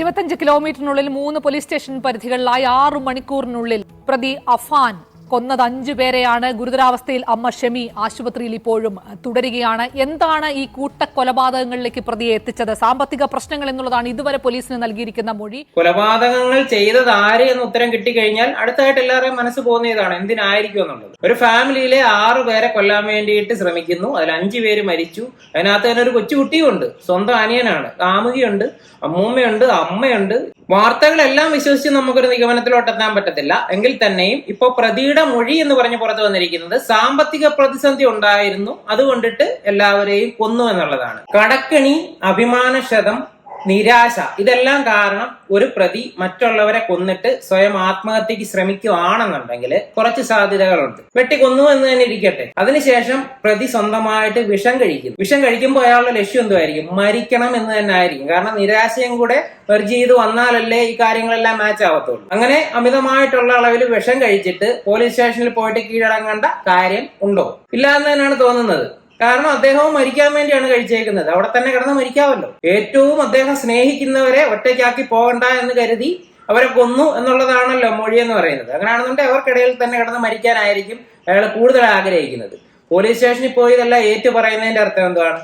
ഇരുപത്തഞ്ച് കിലോമീറ്ററിനുള്ളിൽ മൂന്ന് police station പരിധികളിലായി ആറു മണിക്കൂറിനുള്ളിൽ പ്രതി അഫാൻ കൊന്നത് അഞ്ചു പേരെയാണ് ഗുരുതരാവസ്ഥയിൽ അമ്മ ഷെമി ആശുപത്രിയിൽ ഇപ്പോഴും തുടരുകയാണ്. എന്താണ് ഈ കൂട്ടക്കൊലപാതകങ്ങളിലേക്ക് പ്രതിയെ എത്തിച്ചത്? സാമ്പത്തിക പ്രശ്നങ്ങൾ എന്നുള്ളതാണ് ഇതുവരെ പോലീസിന് നൽകിയിരിക്കുന്ന മൊഴി. കൊലപാതകങ്ങൾ ചെയ്തത് ആര് എന്ന് ഉത്തരം കിട്ടിക്കഴിഞ്ഞാൽ അടുത്തായിട്ട് എല്ലാവരെയും മനസ്സ് പോകുന്ന ഇതാണ് എന്തിനായിരിക്കും എന്നുള്ളത്. ഒരു ഫാമിലിയിലെ ആറ് പേരെ കൊല്ലാൻ വേണ്ടിയിട്ട് ശ്രമിക്കുന്നു. അതിൽ അഞ്ചു പേര് മരിച്ചു. അതിനകത്ത് തന്നെ ഒരു കൊച്ചുകുട്ടിയുണ്ട്. സ്വന്തം അനിയനാണ്. കാമുകിയുണ്ട് അമ്മൂമ്മയുണ്ട് അമ്മയുണ്ട്. വാർത്തകളെല്ലാം വിശ്വസിച്ച് നമുക്കൊരു നിഗമനത്തിലോട്ട് എത്താൻ പറ്റത്തില്ല. എങ്കിൽ തന്നെയും ഇപ്പോൾ പ്രതിയുടെ മൊഴി എന്ന് പറഞ്ഞ് പുറത്തു വന്നിരിക്കുന്നത് സാമ്പത്തിക പ്രതിസന്ധി ഉണ്ടായിരുന്നു. അതുകൊണ്ടിട്ട് എല്ലാവരെയും കൊന്നു എന്നുള്ളതാണ്. കടക്കണി അഭിമാനക്ഷതം നിരാശ. ഇതെല്ലാം കാരണം ഒരു പ്രതി മറ്റുള്ളവരെ കൊന്നിട്ട് സ്വയം ആത്മഹത്യക്ക് ശ്രമിക്കുകയാണെന്നുണ്ടെങ്കിൽ കുറച്ച് സാധ്യതകളുണ്ട്. വെട്ടി കൊന്നു എന്ന് തന്നെ ഇരിക്കട്ടെ. അതിനുശേഷം പ്രതി സ്വന്തമായിട്ട് വിഷം കഴിക്കുന്നു വിഷം കഴിക്കുമ്പോൾ അയാളുടെ ലക്ഷ്യം എന്തുമായിരിക്കും മരിക്കണം എന്ന് തന്നെ ആയിരിക്കും. കാരണം നിരാശയും കൂടെ ഒരു ചെയ്ത് വന്നാലല്ലേ ഈ കാര്യങ്ങളെല്ലാം മാച്ച് ആവത്തുള്ളൂ. അങ്ങനെ അമിതമായിട്ടുള്ള അളവിൽ വിഷം കഴിച്ചിട്ട് പോലീസ് സ്റ്റേഷനിൽ പോയിട്ട് കീഴടങ്ങേണ്ട കാര്യം ഉണ്ടോ? ഇല്ല എന്ന് തന്നെയാണ് തോന്നുന്നത്. കാരണം അദ്ദേഹവും മരിക്കാൻ വേണ്ടിയാണ് കഴിച്ചേക്കുന്നത്. അവിടെ തന്നെ കിടന്ന് മരിക്കാമല്ലോ. ഏറ്റവും അദ്ദേഹം സ്നേഹിക്കുന്നവരെ ഒറ്റയ്ക്കാക്കി പോകണ്ട എന്ന് കരുതി അവരെ കൊന്നു എന്നുള്ളതാണല്ലോ മൊഴി എന്ന് പറയുന്നത്. അങ്ങനെയാണെന്നുണ്ടെങ്കിൽ അവർക്കിടയിൽ തന്നെ കിടന്ന് മരിക്കാനായിരിക്കും അയാൾ കൂടുതൽ ആഗ്രഹിക്കുന്നത്. പോലീസ് സ്റ്റേഷനിൽ പോയി ഇതെല്ലാം ഏറ്റു പറയുന്നതിന്റെ അർത്ഥം എന്താണ്?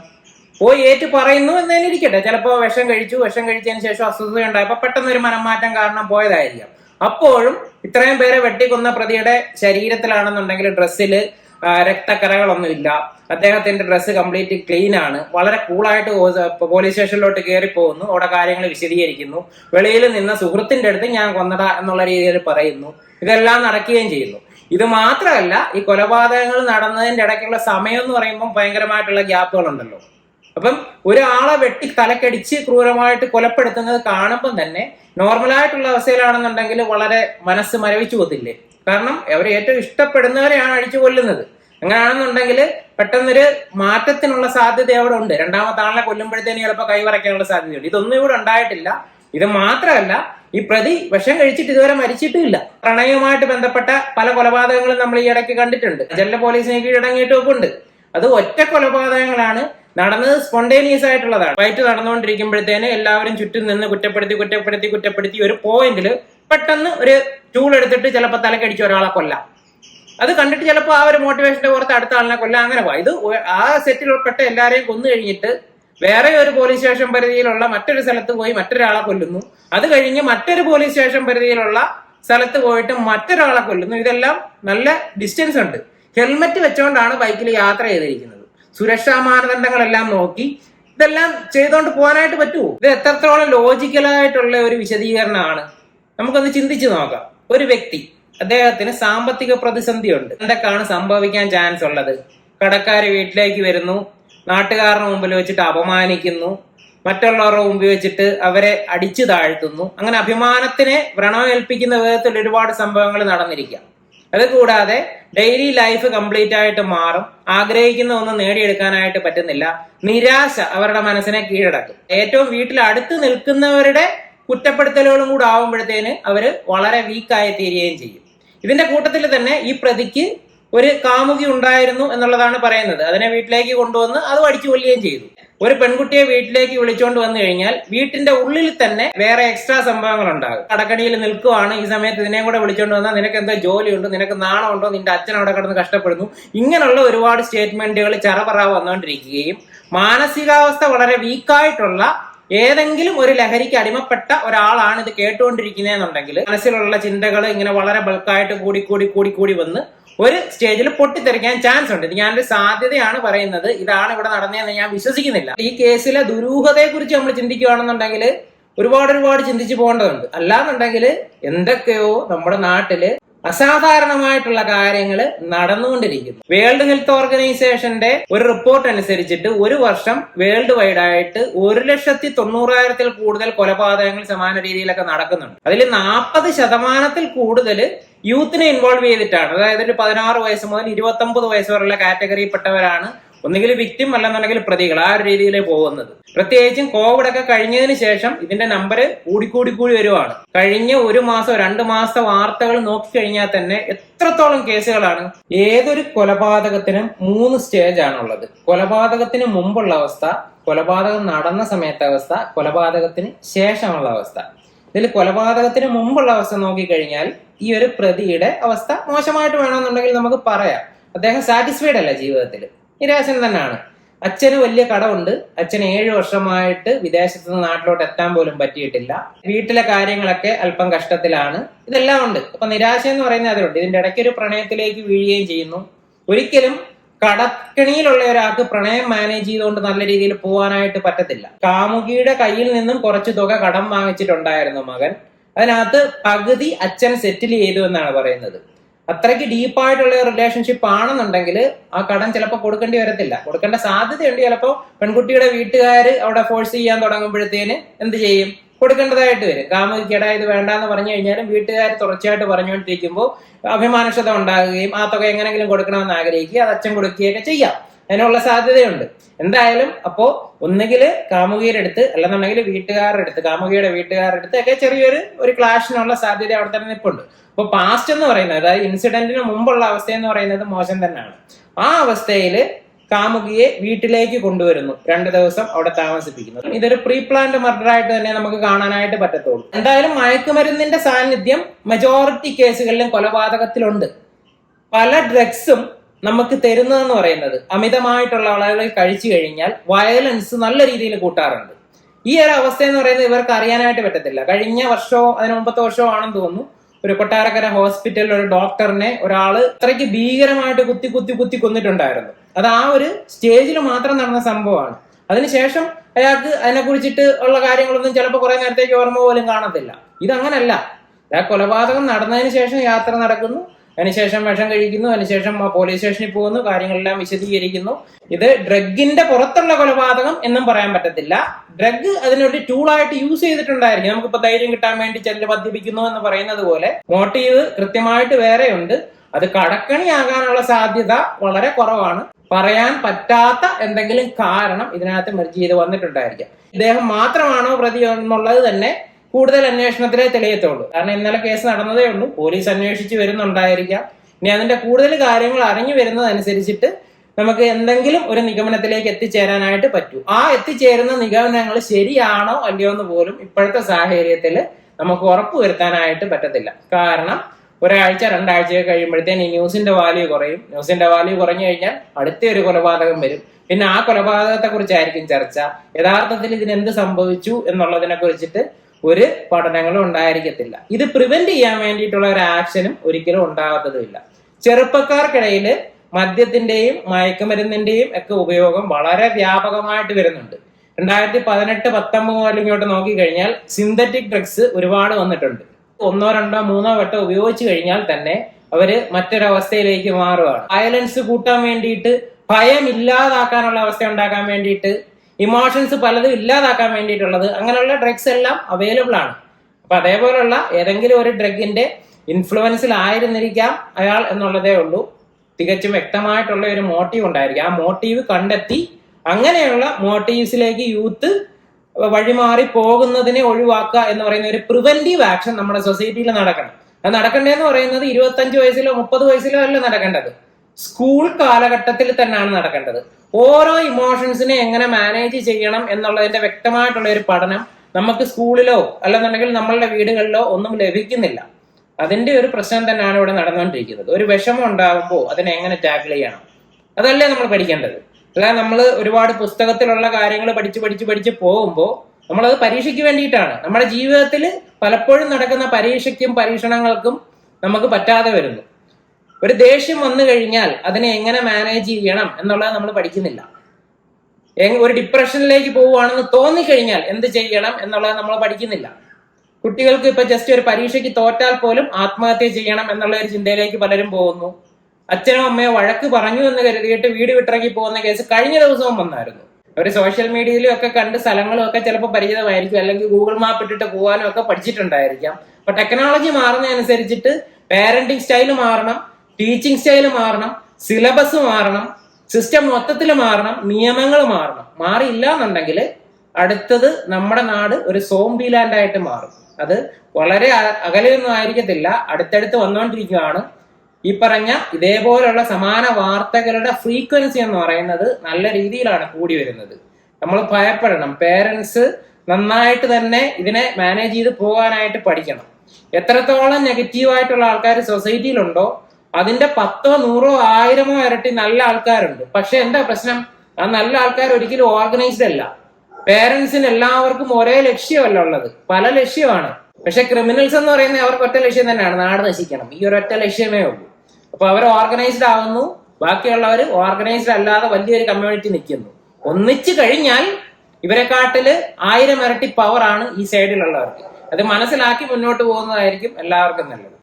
പോയി ഏറ്റു പറയുന്നു എന്ന് തന്നെ ഇരിക്കട്ടെ. ചിലപ്പോൾ വിഷം കഴിച്ചു വിഷം കഴിച്ചതിന് ശേഷം അസ്വസ്ഥത ഉണ്ടായപ്പോൾ പെട്ടെന്ന് ഒരു മനംമാറ്റം കാരണം പോയതായിരിക്കാം. അപ്പോഴും ഇത്രയും പേരെ വെട്ടിക്കൊന്ന പ്രതിയുടെ ശരീരത്തിലാണെന്നുണ്ടെങ്കിൽ ഡ്രസ്സിൽ രക്തക്കറകളൊന്നുമില്ല. അദ്ദേഹത്തിന്റെ ഡ്രസ്സ് കംപ്ലീറ്റ് ക്ലീൻ ആണ്. വളരെ കൂളായിട്ട് പോലീസ് സ്റ്റേഷനിലോട്ട് കയറി പോകുന്നു. അവിടെ കാര്യങ്ങൾ വിശദീകരിക്കുന്നു. വെളിയിൽ നിന്ന സുഹൃത്തിന്റെ അടുത്ത് ഞാൻ കൊന്നട എന്നുള്ള രീതിയിൽ പറയുന്നു. ഇതെല്ലാം നടക്കുകയും ചെയ്യുന്നു. ഇത് മാത്രമല്ല ഈ കൊലപാതകങ്ങൾ നടന്നതിന്റെ ഇടയ്ക്കുള്ള സമയം എന്ന് പറയുമ്പോൾ ഭയങ്കരമായിട്ടുള്ള ഗ്യാപ്പുകൾ ഉണ്ടല്ലോ അപ്പം ഒരാളെ വെട്ടി തലക്കടിച്ച് ക്രൂരമായിട്ട് കൊലപ്പെടുത്തുന്നത് കാണുമ്പം തന്നെ നോർമലായിട്ടുള്ള അവസ്ഥയിലാണെന്നുണ്ടെങ്കിൽ വളരെ മനസ്സ് മരവിച്ചു പോത്തില്ലേ കാരണം അവരെ ഏറ്റവും ഇഷ്ടപ്പെടുന്നവരെയാണ് അടിച്ചു കൊല്ലുന്നത്. അങ്ങനെയാണെന്നുണ്ടെങ്കിൽ പെട്ടെന്നൊരു മാറ്റത്തിനുള്ള സാധ്യത അവിടെ ഉണ്ട്. രണ്ടാമത്തെ ആളിനെ കൊല്ലുമ്പോഴത്തേനും ചിലപ്പോൾ കൈവറയ്ക്കാനുള്ള സാധ്യതയുണ്ട്. ഇതൊന്നും ഇവിടെ ഉണ്ടായിട്ടില്ല. ഇത് മാത്രമല്ല ഈ പ്രതി വിഷം കഴിച്ചിട്ട് ഇതുവരെ മരിച്ചിട്ടില്ല പ്രണയവുമായിട്ട് ബന്ധപ്പെട്ട പല കൊലപാതകങ്ങളും നമ്മൾ ഈ ഇടയ്ക്ക് കണ്ടിട്ടുണ്ട്. ജല്ല പോലീസിനെ കീഴടങ്ങിയിട്ടും ഉണ്ട്. അത് ഒറ്റ കൊലപാതകങ്ങളാണ് നടന്നത് സ്പോണ്ടേനിയസ് ആയിട്ടുള്ളതാണ്. ഫൈറ്റ് നടന്നുകൊണ്ടിരിക്കുമ്പോഴത്തേന് എല്ലാവരും ചുറ്റും നിന്ന് കുറ്റപ്പെടുത്തി കുറ്റപ്പെടുത്തി കുറ്റപ്പെടുത്തി ഒരു പോയിന്റിൽ പെട്ടെന്ന് ഒരു ടൂൾ എടുത്തിട്ട് ചിലപ്പോൾ തലക്കടിച്ച് ഒരാളെ കൊല്ലാം. അത് കണ്ടിട്ട് ചിലപ്പോൾ ആ ഒരു മോട്ടിവേഷന്റെ പുറത്ത് അടുത്ത ആളിനെ കൊല്ലാം. അങ്ങനെ പോയി ഇത് ആ സെറ്റിൽ ഉൾപ്പെട്ട എല്ലാവരെയും കൊന്നു കഴിഞ്ഞിട്ട് വേറെ ഒരു പോലീസ് സ്റ്റേഷൻ പരിധിയിലുള്ള മറ്റൊരു സ്ഥലത്ത് പോയി മറ്റൊരാളെ കൊല്ലുന്നു. അത് കഴിഞ്ഞ് മറ്റൊരു പോലീസ് സ്റ്റേഷൻ പരിധിയിലുള്ള സ്ഥലത്ത് പോയിട്ട് മറ്റൊരാളെ കൊല്ലുന്നു. ഇതെല്ലാം നല്ല ഡിസ്റ്റൻസ് ഉണ്ട്. ഹെൽമെറ്റ് വെച്ചുകൊണ്ടാണ് ബൈക്കിൽ യാത്ര ചെയ്തിരിക്കുന്നത്. സുരക്ഷാ മാനദണ്ഡങ്ങളെല്ലാം നോക്കി ഇതെല്ലാം ചെയ്തുകൊണ്ട് പോകാനായിട്ട് പറ്റുമോ ഇത് എത്രത്തോളം ലോജിക്കലായിട്ടുള്ള ഒരു വിശദീകരണമാണ്. നമുക്കൊന്ന് ചിന്തിച്ചു നോക്കാം. ഒരു വ്യക്തി അദ്ദേഹത്തിന് സാമ്പത്തിക പ്രതിസന്ധി പ്രതിസന്ധിയുണ്ട്. എന്തൊക്കെയാണ് സംഭവിക്കാൻ ചാൻസ് ഉള്ളത്? കടക്കാര് വീട്ടിലേക്ക് വരുന്നു നാട്ടുകാരുടെ മുമ്പിൽ വെച്ചിട്ട് അപമാനിക്കുന്നു മറ്റുള്ളവരുടെ മുമ്പിൽ വെച്ചിട്ട് അവരെ അടിച്ചു താഴ്ത്തുന്നു. അങ്ങനെ അഭിമാനത്തിനെ വ്രണമേൽപ്പിക്കുന്ന വിധത്തിൽ ഒരുപാട് സംഭവങ്ങൾ നടന്നിരിക്കാം. അത് കൂടാതെ ഡെയിലി ലൈഫ് കംപ്ലീറ്റ് ആയിട്ട് മാറും. ആഗ്രഹിക്കുന്ന ഒന്നും നേടിയെടുക്കാനായിട്ട് പറ്റുന്നില്ല. നിരാശ അവരുടെ മനസ്സിനെ കീഴടക്കും. ഏറ്റവും വീട്ടിൽ അടുത്ത് നിൽക്കുന്നവരുടെ കുറ്റപ്പെടുത്തലുകളും കൂടെ ആവുമ്പോഴത്തേന് അവർ വളരെ വീക്കായി തീരുകയും ചെയ്യും. ഇതിന്റെ കൂട്ടത്തിൽ തന്നെ ഈ പ്രതിക്ക് ഒരു കാമുകി ഉണ്ടായിരുന്നു എന്നുള്ളതാണ് പറയുന്നത്. അതിനെ വീട്ടിലേക്ക് കൊണ്ടുവന്ന് അത് അടിച്ചു കൊല്ലുകയും ചെയ്തു. ഒരു പെൺകുട്ടിയെ വീട്ടിലേക്ക് വിളിച്ചുകൊണ്ട് വന്നു കഴിഞ്ഞാൽ വീട്ടിന്റെ ഉള്ളിൽ തന്നെ വേറെ എക്സ്ട്രാ സംഭവങ്ങൾ ഉണ്ടാകും കടക്കടിയിൽ നിൽക്കുവാണ് ഈ സമയത്ത് ഇതിനെയും കൂടെ വിളിച്ചുകൊണ്ട് വന്നാൽ നിനക്ക് എന്തോ ജോലിയുണ്ട് നിനക്ക് നാണമുണ്ടോ നിന്റെ അച്ഛൻ അവിടെ കിടന്ന് കഷ്ടപ്പെടുന്നു. ഇങ്ങനെയുള്ള ഒരുപാട് സ്റ്റേറ്റ്മെന്റുകൾ ചറപറ വന്നുകൊണ്ടിരിക്കുകയും മാനസികാവസ്ഥ വളരെ വീക്കായിട്ടുള്ള ഏതെങ്കിലും ഒരു ലഹരിക്ക് അടിമപ്പെട്ട ഒരാളാണ് ഇത് കേട്ടുകൊണ്ടിരിക്കുന്നതെന്നുണ്ടെങ്കിൽ മനസ്സിലുള്ള ചിന്തകൾ ഇങ്ങനെ വളരെ ബൾക്കായിട്ട് കൂടി കൂടി കൂടി കൂടി വന്ന് ഒരു സ്റ്റേജിൽ പൊട്ടിത്തെറിക്കാൻ ചാൻസ് ഉണ്ട്. ഞാനൊരു സാധ്യതയാണ് പറയുന്നത്. ഇതാണ് ഇവിടെ നടന്നതെന്ന് ഞാൻ വിശ്വസിക്കുന്നില്ല. ഈ കേസിലെ ദുരൂഹതയെ കുറിച്ച് നമ്മൾ ചിന്തിക്കുകയാണെന്നുണ്ടെങ്കിൽ ഒരുപാട് ഒരുപാട് ചിന്തിച്ചു പോകേണ്ടതുണ്ട്. അല്ലാന്നുണ്ടെങ്കിൽ എന്തൊക്കെയോ നമ്മുടെ നാട്ടിൽ അസാധാരണമായിട്ടുള്ള കാര്യങ്ങൾ നടന്നുകൊണ്ടിരിക്കുന്നു. വേൾഡ് ഹെൽത്ത് ഓർഗനൈസേഷന്റെ ഒരു റിപ്പോർട്ട് അനുസരിച്ചിട്ട് ഒരു വർഷം വേൾഡ് വൈഡ് ആയിട്ട് ഒരു ലക്ഷത്തി തൊണ്ണൂറായിരത്തിൽ കൂടുതൽ കൊലപാതകങ്ങൾ സമാന രീതിയിലൊക്കെ നടക്കുന്നുണ്ട്. അതിൽ നാൽപ്പത് ശതമാനത്തിൽ കൂടുതൽ യൂത്തിനെ ഇൻവോൾവ് ചെയ്തിട്ടാണ്. അതായത് ഒരു പതിനാറ് വയസ്സ് മുതൽ ഇരുപത്തി ഒമ്പത് വയസ്സ് വരെയുള്ള കാറ്റഗറിയിൽപ്പെട്ടവരാണ് ഒന്നുകിൽ വിക്ടിം അല്ലെന്നുണ്ടെങ്കിൽ പ്രതികൾ. ആ ഒരു രീതിയിലേ പോകുന്നത്. പ്രത്യേകിച്ചും കോവിഡ് ഒക്കെ കഴിഞ്ഞതിന് ശേഷം ഇതിന്റെ നമ്പർ കൂടിക്കൂടി കൂടി വരുവാണ്. കഴിഞ്ഞ ഒരു മാസം രണ്ട് മാസത്തെ വാർത്തകൾ നോക്കി കഴിഞ്ഞാൽ തന്നെ എത്രത്തോളം കേസുകളാണ് ഏതൊരു കൊലപാതകത്തിനും മൂന്ന് സ്റ്റേജ് ആണുള്ളത്. കൊലപാതകത്തിന് മുമ്പുള്ള അവസ്ഥ കൊലപാതകം നടന്ന സമയത്തെ അവസ്ഥ കൊലപാതകത്തിന് ശേഷമുള്ള അവസ്ഥ. ഇതിൽ കൊലപാതകത്തിന് മുമ്പുള്ള അവസ്ഥ നോക്കിക്കഴിഞ്ഞാൽ ഈ ഒരു പ്രതിയുടെ അവസ്ഥ മോശമായിട്ട് വേണമെന്നുണ്ടെങ്കിൽ നമുക്ക് പറയാം. അദ്ദേഹം സാറ്റിസ്ഫൈഡ് അല്ല ജീവിതത്തിൽ. നിരാശൻ തന്നെയാണ്. അച്ഛന് വലിയ കടമുണ്ട്. അച്ഛൻ ഏഴു വർഷമായിട്ട് വിദേശത്ത് നിന്ന് നാട്ടിലോട്ട് എത്താൻ പോലും പറ്റിയിട്ടില്ല. വീട്ടിലെ കാര്യങ്ങളൊക്കെ അല്പം കഷ്ടത്തിലാണ്. ഇതെല്ലാം ഉണ്ട്. അപ്പൊ നിരാശ എന്ന് പറയുന്നത് അതിലുണ്ട്. ഇതിന്റെ ഇടയ്ക്ക് ഒരു പ്രണയത്തിലേക്ക് വീഴുകയും ചെയ്യുന്നു. ഒരിക്കലും കടക്കണിയിലുള്ള ഒരാൾക്ക് പ്രണയം മാനേജ് ചെയ്തുകൊണ്ട് നല്ല രീതിയിൽ പോകാനായിട്ട് പറ്റത്തില്ല. കാമുകിയുടെ കയ്യിൽ നിന്നും കുറച്ച് തുക കടം വാങ്ങിച്ചിട്ടുണ്ടായിരുന്നു മകൻ. അതിനകത്ത് പകുതി അച്ഛൻ സെറ്റിൽ ചെയ്തു എന്നാണ് പറയുന്നത്. അത്രയ്ക്ക് ഡീപ്പായിട്ടുള്ള റിലേഷൻഷിപ്പ് ആണെന്നുണ്ടെങ്കിൽ ആ കടം ചിലപ്പോൾ കൊടുക്കേണ്ടി വരത്തില്ല. കൊടുക്കേണ്ട സാധ്യതയുണ്ട് ചിലപ്പോൾ പെൺകുട്ടിയുടെ വീട്ടുകാർ അവിടെ ഫോഴ്സ് ചെയ്യാൻ തുടങ്ങുമ്പോഴത്തേന് എന്ത് ചെയ്യും? കൊടുക്കേണ്ടതായിട്ട് വരും. കാമുകിക്കട ഇത് വേണ്ടാന്ന് പറഞ്ഞു കഴിഞ്ഞാലും വീട്ടുകാർ തുടർച്ചയായിട്ട് പറഞ്ഞുകൊണ്ടിരിക്കുമ്പോൾ അഭിമാനക്ഷത ഉണ്ടാകുകയും ആ തുക എങ്ങനെങ്കിലും കൊടുക്കണമെന്ന് ആഗ്രഹിക്കുക അത് അച്ഛൻ കൊടുക്കുകയൊക്കെ ചെയ്യാം. അതിനുള്ള സാധ്യതയുണ്ട്. എന്തായാലും അപ്പോ ഒന്നുകിൽ കാമുകിയുടെ അടുത്ത് അല്ലെന്നുണ്ടെങ്കിൽ വീട്ടുകാരുടെ അടുത്ത് കാമുകിയുടെ വീട്ടുകാരുടെ അടുത്ത് ഒക്കെ ചെറിയൊരു ഒരു ക്ലാഷിനുള്ള സാധ്യത അവിടെ തന്നെ നിൽപ്പുണ്ട്. അപ്പൊ പാസ്റ്റ് എന്ന് പറയുന്നത് അതായത് ഇൻസിഡന്റിന് മുമ്പുള്ള അവസ്ഥ എന്ന് പറയുന്നത് മോശം തന്നെയാണ്. ആ അവസ്ഥയിൽ കാമുകിയെ വീട്ടിലേക്ക് കൊണ്ടുവരുന്നു. രണ്ട് ദിവസം അവിടെ താമസിപ്പിക്കുന്നു. ഇതൊരു പ്രീ പ്ലാൻഡ് മർഡർ ആയിട്ട് തന്നെ നമുക്ക് കാണാനായിട്ട് പറ്റത്തുള്ളൂ. എന്തായാലും മയക്കുമരുന്നിന്റെ സാന്നിധ്യം മെജോറിറ്റി കേസുകളിലും കൊലപാതകത്തിലുണ്ട്. പല ഡ്രഗ്സും നമുക്ക് തരുന്നതെന്ന് പറയുന്നത് അമിതമായിട്ടുള്ള അളവുകളിൽ കഴിച്ചു കഴിഞ്ഞാൽ വയലൻസ് നല്ല രീതിയിൽ കൂട്ടാറുണ്ട്. ഈ ഒരു അവസ്ഥ എന്ന് പറയുന്നത് ഇവർക്ക് അറിയാനായിട്ട് പറ്റത്തില്ല. കഴിഞ്ഞ വർഷമോ അതിന് മുമ്പത്തെ വർഷമോ ആണെന്ന് തോന്നുന്നു. ഒരു കൊട്ടാരക്കര ഹോസ്പിറ്റലിൽ ഒരു ഡോക്ടറിനെ ഒരാൾ അത്രയ്ക്ക് ഭീകരമായിട്ട് കുത്തി കുത്തി കുത്തി കൊന്നിട്ടുണ്ടായിരുന്നു. അത് ആ ഒരു സ്റ്റേജിൽ മാത്രം നടന്ന സംഭവമാണ്. അതിനുശേഷം അയാൾക്ക് അതിനെ കുറിച്ചിട്ട് ഉള്ള കാര്യങ്ങളൊന്നും ചിലപ്പോൾ കുറെ നേരത്തേക്ക് ഓർമ്മ പോലും കാണത്തില്ല. ഇതങ്ങനല്ല. ആ കൊലപാതകം നടന്നതിന് ശേഷം യാത്ര നടക്കുന്നു. അതിനുശേഷം വിഷം കഴിക്കുന്നു. അതിനുശേഷം പോലീസ് സ്റ്റേഷനിൽ പോകുന്നു. കാര്യങ്ങളെല്ലാം വിശദീകരിക്കുന്നു. ഇത് ഡ്രഗിന്റെ പുറത്തുള്ള കൊലപാതകം എന്നും പറയാൻ പറ്റത്തില്ല. ഡ്രഗ് അതിനൊരു ടൂളായിട്ട് യൂസ് ചെയ്തിട്ടുണ്ടായിരിക്കും. നമുക്കിപ്പോ ധൈര്യം കിട്ടാൻ വേണ്ടി ചെല്ല് മദ്യപിക്കുന്നു എന്ന് പറയുന്നത് പോലെ മോട്ടീവ് കൃത്യമായിട്ട് വേറെയുണ്ട്. അത് കടക്കണിയാകാനുള്ള സാധ്യത വളരെ കുറവാണ്. പറയാൻ പറ്റാത്ത എന്തെങ്കിലും കാരണം ഇതിനകത്ത് മെർജ് ചെയ്ത് വന്നിട്ടുണ്ടായിരിക്കാം. ഇദ്ദേഹം മാത്രമാണോ പ്രതി എന്നുള്ളത് തന്നെ കൂടുതൽ അന്വേഷണത്തിലേ തെളിയത്തുള്ളൂ. കാരണം ഇന്നലെ കേസ് നടന്നതേ ഉള്ളൂ. പോലീസ് അന്വേഷിച്ച് വരുന്നുണ്ടായിരിക്കാം. ഇനി അതിന്റെ കൂടുതൽ കാര്യങ്ങൾ അറിഞ്ഞു വരുന്നതനുസരിച്ചിട്ട് നമുക്ക് എന്തെങ്കിലും ഒരു നിഗമനത്തിലേക്ക് എത്തിച്ചേരാനായിട്ട് പറ്റൂ. ആ എത്തിച്ചേരുന്ന നിഗമനങ്ങൾ ശരിയാണോ അല്ലയോ എന്ന് പോലും ഇപ്പോഴത്തെ സാഹചര്യത്തിൽ നമുക്ക് ഉറപ്പുവരുത്താനായിട്ട് പറ്റത്തില്ല. കാരണം ഒരാഴ്ച രണ്ടാഴ്ച കഴിയുമ്പോഴത്തേന് ഈ ന്യൂസിന്റെ വാല്യൂ കുറയും. ന്യൂസിന്റെ വാല്യൂ കുറഞ്ഞു കഴിഞ്ഞാൽ അടുത്ത ഒരു കൊലപാതകം വരും. പിന്നെ ആ കൊലപാതകത്തെ കുറിച്ചായിരിക്കും ചർച്ച. യഥാർത്ഥത്തിൽ ഇതിന് എന്ത് സംഭവിച്ചു എന്നുള്ളതിനെ കുറിച്ചിട്ട് ഒരു പഠനങ്ങളും ഉണ്ടായിരിക്കത്തില്ല. ഇത് പ്രിവെന്റ് ചെയ്യാൻ വേണ്ടിയിട്ടുള്ള ഒരു ആക്ഷനും ഒരിക്കലും ഉണ്ടാകത്തതുമില്ല ചെറുപ്പക്കാർക്കിടയിൽ മദ്യത്തിന്റെയും മയക്കുമരുന്നിന്റെയും ഒക്കെ ഉപയോഗം വളരെ വ്യാപകമായിട്ട് വരുന്നുണ്ട്. രണ്ടായിരത്തി പതിനെട്ട് പത്തൊമ്പത് മുതൽ ഇങ്ങോട്ട് നോക്കിക്കഴിഞ്ഞാൽ സിന്തറ്റിക് ഡ്രഗ്സ് ഒരുപാട് വന്നിട്ടുണ്ട്. ഒന്നോ രണ്ടോ മൂന്നോ വട്ടം ഉപയോഗിച്ചു കഴിഞ്ഞാൽ തന്നെ അവർ മറ്റൊരവസ്ഥയിലേക്ക് മാറുകയാണ് വയലൻസ് കൂട്ടാൻ വേണ്ടിയിട്ട് ഭയം ഇല്ലാതാക്കാനുള്ള അവസ്ഥ ഉണ്ടാക്കാൻ വേണ്ടിയിട്ട് ഇമോഷൻസ് പലതും ഇല്ലാതാക്കാൻ വേണ്ടിയിട്ടുള്ളത് അങ്ങനെയുള്ള ഡ്രഗ്സ് എല്ലാം അവൈലബിൾ ആണ്. അപ്പൊ അതേപോലുള്ള ഏതെങ്കിലും ഒരു ഡ്രഗിന്റെ ഇൻഫ്ലുവൻസിൽ ആയിരുന്നിരിക്കാം അയാൾ എന്നുള്ളതേ ഉള്ളൂ. തികച്ചും വ്യക്തമായിട്ടുള്ള ഒരു മോട്ടീവ് ഉണ്ടായിരിക്കും. ആ മോട്ടീവ് കണ്ടെത്തി അങ്ങനെയുള്ള മോട്ടീവ്സിലേക്ക് യൂത്ത് വഴിമാറി പോകുന്നതിനെ ഒഴിവാക്കുക എന്ന് പറയുന്ന ഒരു പ്രിവെന്റീവ് ആക്ഷൻ നമ്മുടെ സൊസൈറ്റിയിൽ നടക്കണം. അത് നടക്കേണ്ടതെന്ന് പറയുന്നത് ഇരുപത്തഞ്ച് വയസ്സിലോ മുപ്പത് വയസ്സിലോ അല്ല നടക്കേണ്ടത്. സ്കൂൾ കാലഘട്ടത്തിൽ തന്നെയാണ് നടക്കേണ്ടത്. ഓരോ ഇമോഷൻസിനെ എങ്ങനെ മാനേജ് ചെയ്യണം എന്നുള്ളതിന്റെ വ്യക്തമായിട്ടുള്ള ഒരു പഠനം നമുക്ക് സ്കൂളിലോ അല്ലെന്നുണ്ടെങ്കിൽ നമ്മളുടെ വീടുകളിലോ ഒന്നും ലഭിക്കുന്നില്ല. അതിന്റെ ഒരു പ്രശ്നം തന്നെയാണ് ഇവിടെ നടന്നുകൊണ്ടിരിക്കുന്നത്. ഒരു വിഷമം ഉണ്ടാകുമ്പോൾ അതിനെ എങ്ങനെ ടാക്കിൾ ചെയ്യണം? അതല്ലേ നമ്മൾ പഠിക്കേണ്ടത്. അല്ലാതെ നമ്മൾ ഒരുപാട് പുസ്തകത്തിലുള്ള കാര്യങ്ങൾ പഠിച്ച് പഠിച്ച് പഠിച്ച് പോകുമ്പോൾ നമ്മളത് പരീക്ഷയ്ക്ക് വേണ്ടിയിട്ടാണ്. നമ്മുടെ ജീവിതത്തിൽ പലപ്പോഴും നടക്കുന്ന പരീക്ഷയ്ക്കും പരീക്ഷണങ്ങൾക്കും നമുക്ക് പറ്റാതെ വരുന്നു. ഒരു ദേഷ്യം വന്നു കഴിഞ്ഞാൽ അതിനെ എങ്ങനെ മാനേജ് ചെയ്യണം എന്നുള്ളത് നമ്മൾ പഠിക്കുന്നില്ല. ഒരു ഡിപ്രഷനിലേക്ക് പോവുകയാണെന്ന് തോന്നിക്കഴിഞ്ഞാൽ എന്ത് ചെയ്യണം എന്നുള്ളത് നമ്മൾ പഠിക്കുന്നില്ല. കുട്ടികൾക്ക് ഇപ്പൊ ജസ്റ്റ് ഒരു പരീക്ഷയ്ക്ക് തോറ്റാൽ പോലും ആത്മഹത്യ ചെയ്യണം എന്നുള്ള ഒരു ചിന്തയിലേക്ക് പലരും പോകുന്നു. അച്ഛനോ അമ്മയോ വഴക്ക് പറഞ്ഞു എന്ന് കരുതിയിട്ട് വീട് വിട്ടിറങ്ങി പോകുന്ന കേസ് കഴിഞ്ഞ ദിവസവും വന്നായിരുന്നു. അവർ സോഷ്യൽ മീഡിയയിലും ഒക്കെ കണ്ട് സ്ഥലങ്ങളും ഒക്കെ ചിലപ്പോൾ പരിചിതമായിരിക്കും. അല്ലെങ്കിൽ ഗൂഗിൾ മാപ്പ് ഇട്ടിട്ട് പോകാനും ഒക്കെ പഠിച്ചിട്ടുണ്ടായിരിക്കാം. അപ്പൊ ടെക്നോളജി മാറുന്നതനുസരിച്ചിട്ട് പാരന്റിങ് സ്റ്റൈൽ മാറണം ടീച്ചിങ് സ്റ്റൈൽ മാറണം സിലബസ് മാറണം സിസ്റ്റം മൊത്തത്തിൽ മാറണം നിയമങ്ങൾ മാറണം. മാറിയില്ല എന്നുണ്ടെങ്കിൽ അടുത്തത് നമ്മുടെ നാട് ഒരു സോംബി ലാൻഡ് ആയിട്ട് മാറും. അത് വളരെ അകലെയൊന്നും ആയിരിക്കത്തില്ല. അടുത്തടുത്ത് വന്നുകൊണ്ടിരിക്കുകയാണ് ഈ പറഞ്ഞ ഇതേപോലുള്ള സമാന വാർത്തകളുടെ ഫ്രീക്വൻസി എന്ന് പറയുന്നത് നല്ല രീതിയിലാണ് കൂടി വരുന്നത്. നമ്മൾ ഭയപ്പെടണം. പേരൻസ് നന്നായിട്ട് തന്നെ ഇതിനെ മാനേജ് ചെയ്ത് പോകാനായിട്ട് പഠിക്കണം. എത്രത്തോളം നെഗറ്റീവായിട്ടുള്ള ആൾക്കാർ സൊസൈറ്റിയിലുണ്ടോ അതിന്റെ പത്തോ നൂറോ ആയിരമോ ഇരട്ടി നല്ല ആൾക്കാരുണ്ട്. പക്ഷെ എന്താ പ്രശ്നം? ആ നല്ല ആൾക്കാർ ഒരിക്കലും ഓർഗനൈസ്ഡ് അല്ല. പേരൻസിന് എല്ലാവർക്കും ഒരേ ലക്ഷ്യമല്ല ഉള്ളത്. പല ലക്ഷ്യമാണ്. പക്ഷെ ക്രിമിനൽസ് എന്ന് പറയുന്നത് അവർക്ക് ഒറ്റ ലക്ഷ്യം തന്നെയാണ്. നാട് നശിക്കണം. ഈ ഒരു ഒറ്റ ലക്ഷ്യമേ ഉള്ളൂ. അപ്പൊ അവർ ഓർഗനൈസ്ഡ് ആവുന്നു. ബാക്കിയുള്ളവർ ഓർഗനൈസ്ഡ് അല്ലാതെ വലിയൊരു കമ്മ്യൂണിറ്റി നിൽക്കുന്നു. ഒന്നിച്ചു കഴിഞ്ഞാൽ ഇവരെക്കാട്ടിൽ ആയിരം ഇരട്ടി പവറാണ് ഈ സൈഡിലുള്ളവർക്ക് അത് മനസ്സിലാക്കി മുന്നോട്ട് പോകുന്നതായിരിക്കും എല്ലാവർക്കും നല്ലത്.